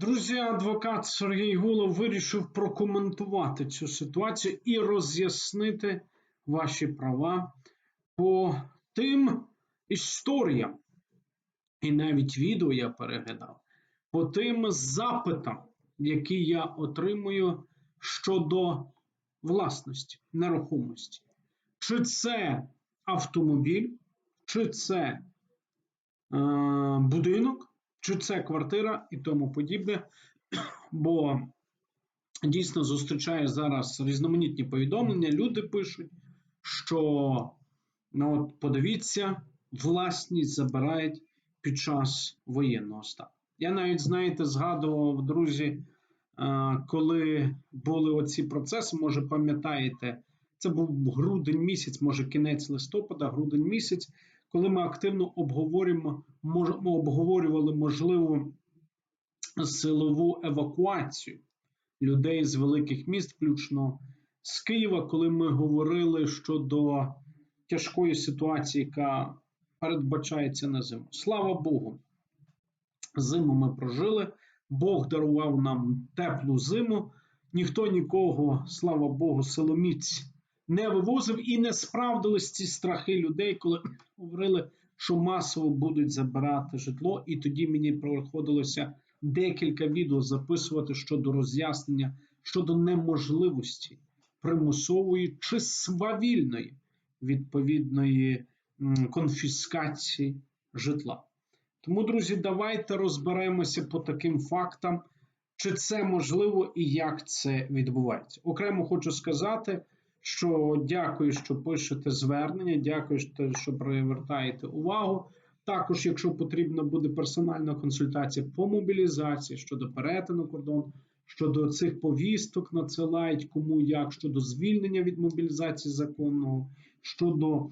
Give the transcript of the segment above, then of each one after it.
Друзі, адвокат Сергій Голов вирішив прокоментувати цю ситуацію і роз'яснити ваші права по тим історіям, і навіть відео я переглядав, по тим запитам, які я отримую щодо власності, нерухомості. Чи це автомобіль, чи це е, будинок, чи це квартира і тому подібне. Бо дійсно зустрічає зараз різноманітні повідомлення. Люди пишуть, що ну от подивіться, власність забирають під час воєнного стану. Я навіть, знаєте, згадував, друзі, коли були оці процеси, може пам'ятаєте, це був грудень місяць, може кінець листопада, грудень місяць, коли ми активно обговорюємо, мож, обговорювали можливу силову евакуацію людей з великих міст, включно з Києва, коли ми говорили щодо тяжкої ситуації, яка передбачається на зиму. Слава Богу, зиму ми прожили. Бог дарував нам теплу зиму. Ніхто нікого, слава Богу, силоміць не вивозив і не справдились ці страхи людей, коли говорили, що масово будуть забирати житло. І тоді мені приходилося декілька відео записувати щодо роз'яснення, щодо неможливості примусової чи свавільної відповідної конфіскації житла. Тому, друзі, давайте розберемося по таким фактам, чи це можливо і як це відбувається. Окремо хочу сказати, що дякую, що пишете звернення, дякую, що привертаєте увагу. Також, якщо потрібна буде персональна консультація по мобілізації щодо перетину кордону, щодо цих повісток надсилають кому як щодо звільнення від мобілізації законного, щодо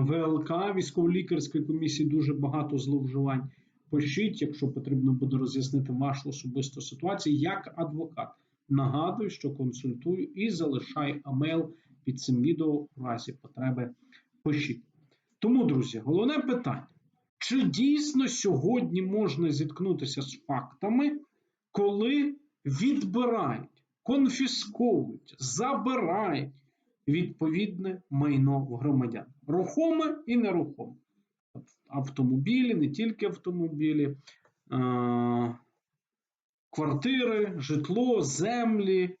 ВЛК військово-лікарської комісії дуже багато зловживань. Пишіть, якщо потрібно буде роз'яснити вашу особисту ситуацію, як адвокат. Нагадую, що консультую і залишаю амейл під цим відео у разі потреби. Пишіть. Тому, друзі, головне питання: чи дійсно сьогодні можна зіткнутися з фактами, коли відбирають, конфісковують, забирають відповідне майно громадян. Рухоме і нерухоме. Автомобілі, не тільки автомобілі, квартири, житло, землі.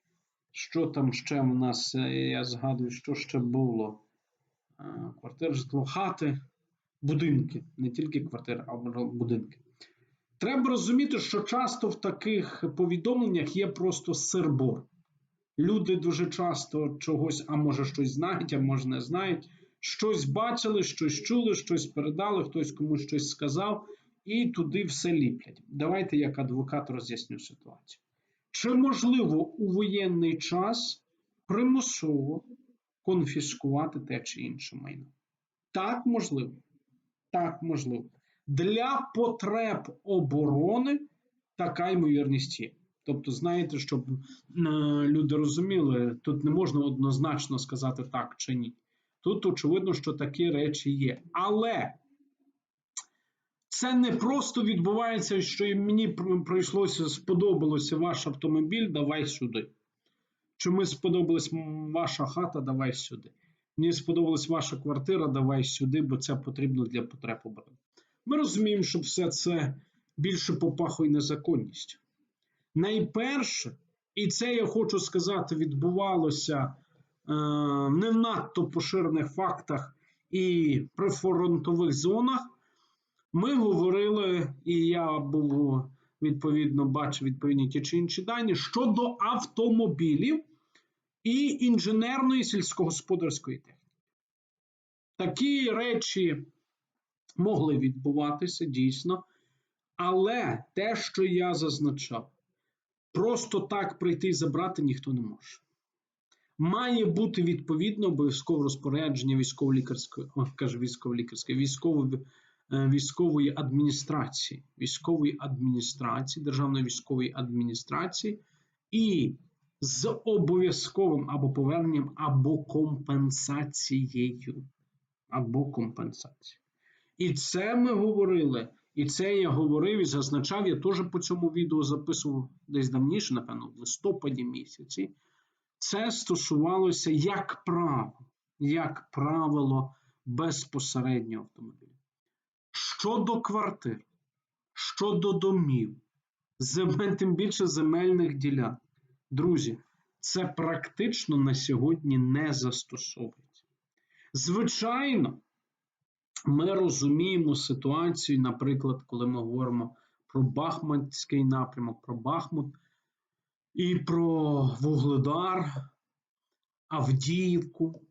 Що там ще в нас? Е, я згадую, що ще було. Квартири, житло, хати, будинки, не тільки квартири, а будинки. Треба розуміти, що часто в таких повідомленнях є просто сербор. Люди дуже часто чогось, а може щось знають, а може не знають. Щось бачили, щось чули, щось передали, хтось комусь щось сказав, і туди все ліплять. Давайте як адвокат роз'ясню ситуацію. Чи можливо у воєнний час примусово конфіскувати те чи інше майно? Так, можливо. Так, можливо. Для потреб оборони така ймовірність є. Тобто, знаєте, щоб е, люди розуміли, тут не можна однозначно сказати так чи ні. Тут очевидно, що такі речі є. Але це не просто відбувається, що мені прийшлося, сподобалося ваш автомобіль, давай сюди. Чи мені сподобалась ваша хата, давай сюди. Мені сподобалась ваша квартира, давай сюди, бо це потрібно для потреб оборони. Ми розуміємо, що все це більше попахує незаконністю. Найперше, і це я хочу сказати, відбувалося е, не в надто поширених фактах і при фронтових зонах. Ми говорили, і я був відповідно бачив відповідні ті чи інші дані щодо автомобілів і інженерної сільськогосподарської техніки. Такі речі могли відбуватися дійсно, але те, що я зазначав, Просто так прийти і забрати ніхто не може. Має бути відповідно обов'язкове розпорядження військово-лікарської, каже військово-лікарської, військової військової адміністрації, військової адміністрації, Державної військової адміністрації і з обов'язковим або поверненням, або компенсацією. Або компенсацією. І це ми говорили І це я говорив і зазначав, я теж по цьому відео записував десь давніше, напевно, в листопаді місяці. Це стосувалося, як правило, як правило, безпосередньо автомобіля. Щодо квартир, щодо домів, земель, тим більше земельних ділянок. Друзі, це практично на сьогодні не застосовується. Звичайно, ми розуміємо ситуацію, наприклад, коли ми говоримо про Бахмутський напрямок, про Бахмут і про Вугледар, Авдіївку.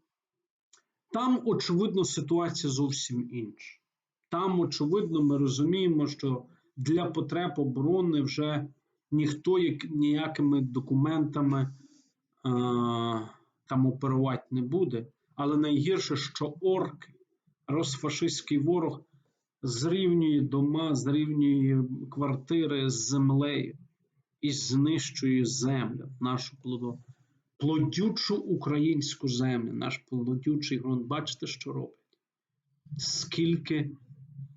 Там, очевидно, ситуація зовсім інша. Там, очевидно, ми розуміємо, що для потреб оборони вже ніхто ніякими документами е, там оперувати не буде. Але найгірше, що орки, розфашистський ворог зрівнює дома, зрівнює квартири з землею і знищує землю, нашу плоду, плодючу українську землю, наш плодючий ґрунт. Бачите, що робить? Скільки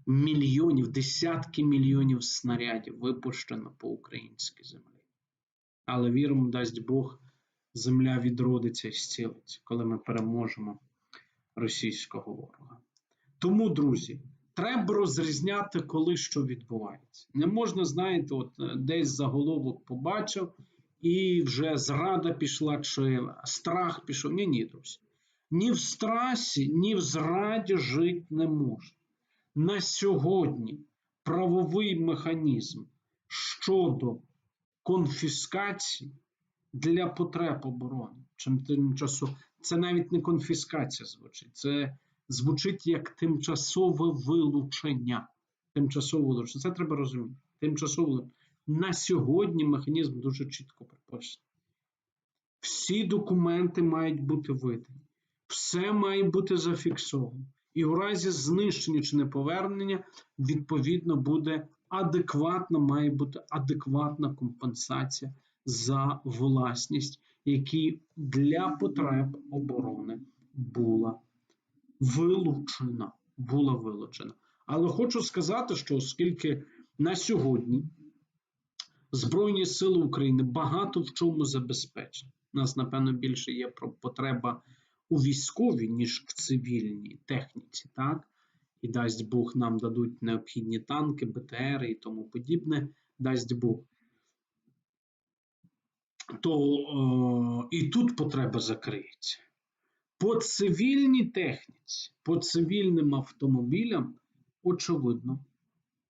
мільйонів, десятки мільйонів снарядів випущено по українській землі. Але віримо, дасть Бог, земля відродиться і зцілиться, коли ми переможемо російського ворога. Тому, друзі, треба розрізняти, коли що відбувається. Не можна, знаєте, от е, десь заголовок побачив, і вже зрада пішла, чи страх пішов. Ні, ні, друзі. Ні в страсі, ні в зраді жити не можна на сьогодні правовий механізм щодо конфіскації для потреб оборони. Чим тимчасово це навіть не конфіскація звучить, це звучить як тимчасове вилучення. Тимчасове вилучення. Це треба розуміти. Тимчасове на сьогодні механізм дуже чітко прописаний. Всі документи мають бути видані, все має бути зафіксовано і в разі знищення чи неповернення, відповідно, буде адекватна, має бути адекватна компенсація за власність, які для потреб оборони була вилучена. Була вилучена. Але хочу сказати, що оскільки на сьогодні Збройні Сили України багато в чому забезпечені, у нас, напевно, більше є потреба у військовій, ніж в цивільній техніці, так? І дасть Бог нам дадуть необхідні танки, БТР і тому подібне, дасть Бог. То о, і тут потреба закриється. По цивільній техніці, по цивільним автомобілям, очевидно,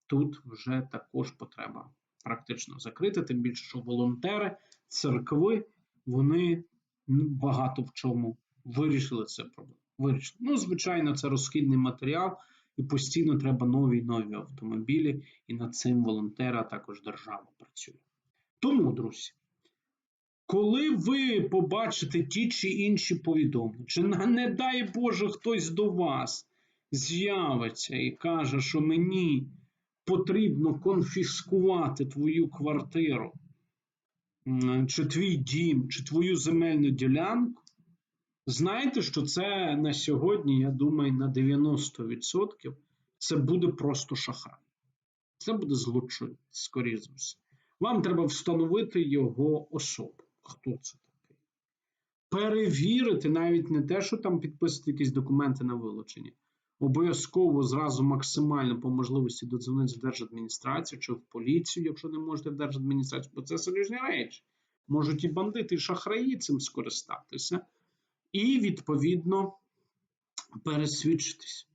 тут вже також потреба практично закрити, тим більше, що волонтери, церкви, вони багато в чому вирішили це проблему. Вирішили. Ну, звичайно, це розхідний матеріал, і постійно треба нові і нові автомобілі, і над цим волонтери, а також держава працює. Тому, друзі, коли ви побачите ті чи інші повідомлення, чи не дай Боже хтось до вас з'явиться і каже, що мені потрібно конфіскувати твою квартиру, чи твій дім, чи твою земельну ділянку, Знаєте, що це на сьогодні, я думаю, на 90% це буде просто шахрай. Це буде злочин, скоріше за все. Вам треба встановити його особу. Хто це такий? Перевірити навіть не те, що там підписати якісь документи на вилучення. Обов'язково зразу максимально по можливості додзвонити в Держадміністрацію чи в поліцію, якщо не можете в Держадміністрацію, бо це серйозні речі. Можуть і бандити, і шахраї цим скористатися і, відповідно, пересвідчитись,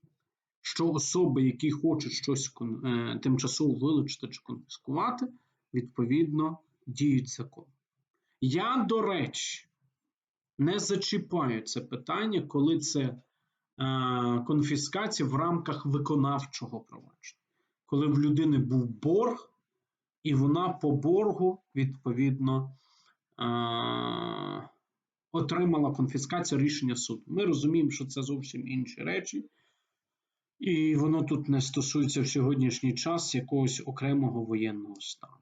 що особи, які хочуть щось е, тимчасово вилучити чи конфіскувати, відповідно, діють закон. Я, до речі, не зачіпаю це питання, коли це е, конфіскація в рамках виконавчого провадження. Коли в людини був борг, і вона по боргу, відповідно, е, отримала конфіскацію рішення суду. Ми розуміємо, що це зовсім інші речі, і воно тут не стосується в сьогоднішній час якогось окремого воєнного стану.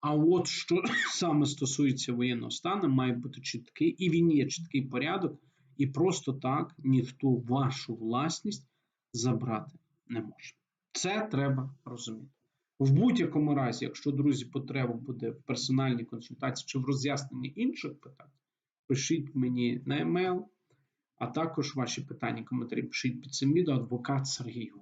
А от що саме стосується воєнного стану, має бути чіткий, і він є чіткий порядок, і просто так ніхто вашу власність забрати не може. Це треба розуміти. В будь-якому разі, якщо друзі, потреба буде в персональній консультації чи в роз'ясненні інших питань, пишіть мені на емейл, а також ваші питання, коментарі пишіть під цим відео адвокат Сергій.